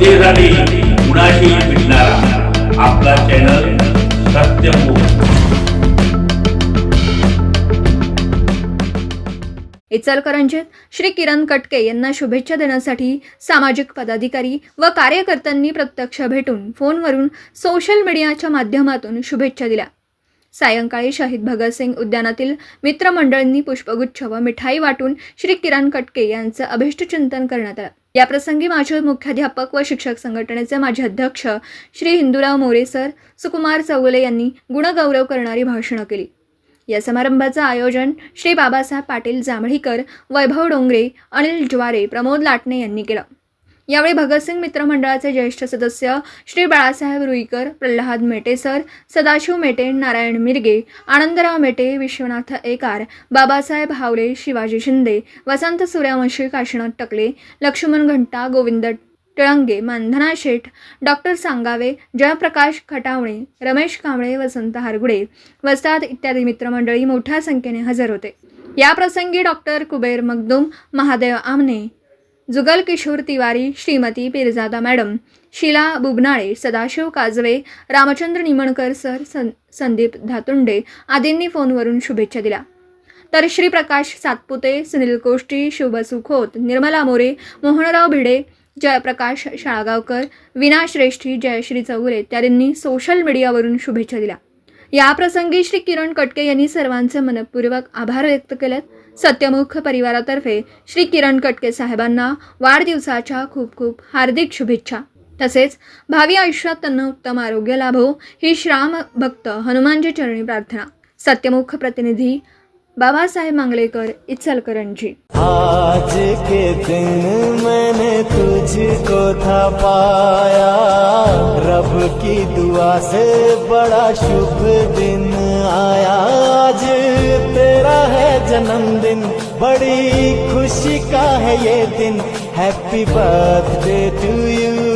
जनतेसाठी कुणाशी भेटणारा आपला चॅनल सत्यमुख इचलकरंजीत श्री किरण कटके यांना शुभेच्छा देण्यासाठी सामाजिक पदाधिकारी व कार्यकर्त्यांनी प्रत्यक्ष भेटून फोनवरून सोशल मीडियाच्या माध्यमातून शुभेच्छा दिल्या. सायंकाळी शहीद भगतसिंग उद्यानातील मित्रमंडळींनी पुष्पगुच्छ व मिठाई वाटून श्री किरण कटके यांचं अभिष्टचिंतन करण्यात आलं. याप्रसंगी माझे मुख्याध्यापक व शिक्षक संघटनेचे माजी अध्यक्ष श्री हिंदूराव मोरे सर सुकुमार चौगुले यांनी गुणगौरव करणारी भाषणं केली. या समारंभाचं आयोजन श्री बाबासाहेब पाटील जांभळीकर वैभव डोंगरे अनिल ज्वारे प्रमोद लाटणे यांनी केलं. यावेळी भगतसिंग मित्र मंडळाचे ज्येष्ठ सदस्य श्री बाळासाहेब रुईकर प्रल्हाद मेटे सर सदाशिव मेटे नारायण मिरगे आनंदराव मेटे विश्वनाथ एकार बाबासाहेब हावले शिवाजी शिंदे वसंत सूर्यवंशी काशीनाथ टकले लक्ष्मण घंटा गोविंद टिळंगे मानधना शेठ डॉक्टर सांगावे जयप्रकाश खटावणे रमेश कांबळे वसंत हारगुडे वसाद इत्यादी मित्रमंडळी मोठ्या संख्येने हजर होते. याप्रसंगी doctor Kuber Magdum Mahadev Aamne Jugal Kishor Tiwari Shrimati Pirjada madam Sheela Bubnale Sadashiv Kajve Ramchandra Nimankar sir सं संदीप धातुंडे आदींनी फोनवरून शुभेच्छा दिल्या. तर श्री प्रकाश सातपुते सुनील कोष्टी शुभसू खोत निर्मला मोरे मोहनराव भिडे जयप्रकाश शाळगावकर विना श्रेष्ठी जयश्री चौगुले इत्यादींनी सोशल मीडियावरून शुभेच्छा दिल्या. याप्रसंगी श्री किरण कटके यांनी सर्वांचे मनपूर्वक आभार व्यक्त केलेत. सत्यमुख परिवारातर्फे श्री किरण कटके साहेबांना वाढदिवसाच्या खूप खूप हार्दिक शुभेच्छा. तसेच भावी आयुष्यात त्यांना उत्तम आरोग्य लाभो ही श्राम भक्त हनुमानजी चरणी प्रार्थना. सत्यमुख प्रतिनिधी बाबासाहेब मांगलेकर इचलकरंजी. आज के दिन मैंने तुझको था पाया रब की दुआ से बड़ा शुभ दिन आया। आज तेरा है जन्मदिन बड़ी खुशी का है ये दिन। Happy birthday to you